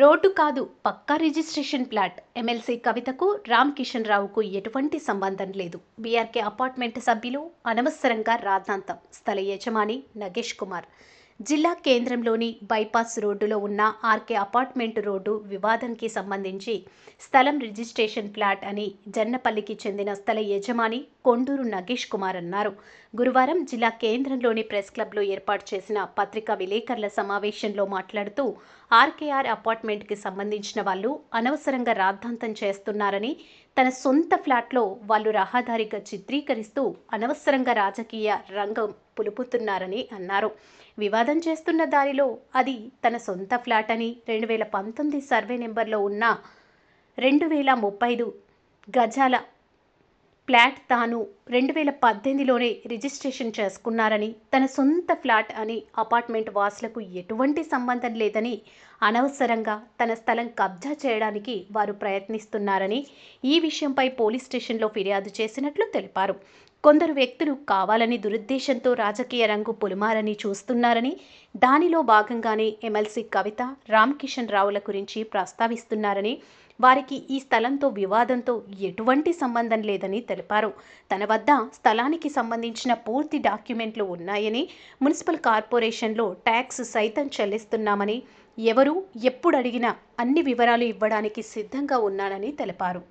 Road కాదు పక్కా registration plot. MLC కవితకు రామ్ కిషన్ రావుకు ఎటువంటి సంబంధం లేదు. బీఆర్కే అపార్ట్మెంట్ సభ్యులు అనవసరంగా రాద్ధాంతం స్థల యజమాని నగేష్ కుమార్. జిల్లా కేంద్రంలోని బైపాస్ రోడ్డులో ఉన్న ఆర్కే అపార్ట్మెంట్ రోడ్డు వివాదంకి సంబంధించి స్థలం రిజిస్ట్రేషన్ ప్లాట్ అని జన్నపల్లికి చెందిన స్థల యజమాని కొండూరు నగేష్ కుమార్ అన్నారు. గురువారం జిల్లా కేంద్రంలోని ప్రెస్ క్లబ్లో ఏర్పాటు చేసిన పత్రికా విలేకరుల సమావేశంలో మాట్లాడుతూ ఆర్కేఆర్ అపార్ట్మెంట్కి సంబంధించిన వాళ్ళు అనవసరంగా రాద్ధాంతం చేస్తున్నారని తన సొంత ఫ్లాట్లో వాళ్ళు రహదారిగా చిత్రీకరిస్తూ అనవసరంగా రాజకీయ రంగం పులుపుతున్నారని అన్నారు. వివాదం చేస్తున్న దారిలో అది తన సొంత ఫ్లాట్ అని రెండు వేల పంతొమ్మిది సర్వే నెంబర్లో ఉన్న రెండు వేల ముప్పై ఐదు గజాల ఫ్లాట్ తాను రెండు వేల పద్దెనిమిదిలోనే రిజిస్ట్రేషన్ చేసుకున్నారని తన సొంత ఫ్లాట్ అని అపార్ట్మెంట్ వాసులకు ఎటువంటి సంబంధం లేదని అనవసరంగా తన స్థలం కబ్జా చేయడానికి వారు ప్రయత్నిస్తున్నారని ఈ విషయంపై పోలీస్ స్టేషన్లో ఫిర్యాదు చేసినట్లు తెలిపారు. కొందరు వ్యక్తులు కావాలని దురుద్దేశంతో రాజకీయ రంగు పులిమారని చూస్తున్నారని దానిలో భాగంగానే ఎమ్మెల్సీ కవిత రామకిషన్ రావుల గురించి ప్రస్తావిస్తున్నారని వారికి ఈ స్థలంతో వివాదంతో ఎటువంటి సంబంధం లేదని తెలిపారు. తన వద్ద స్థలానికి సంబంధించిన పూర్తి డాక్యుమెంట్లు ఉన్నాయని మున్సిపల్ కార్పొరేషన్లో ట్యాక్స్ సైతం చెల్లిస్తున్నామని ఎవరు ఎప్పుడు అడిగినా అన్ని వివరాలు ఇవ్వడానికి సిద్ధంగా ఉన్నానని తెలిపారు.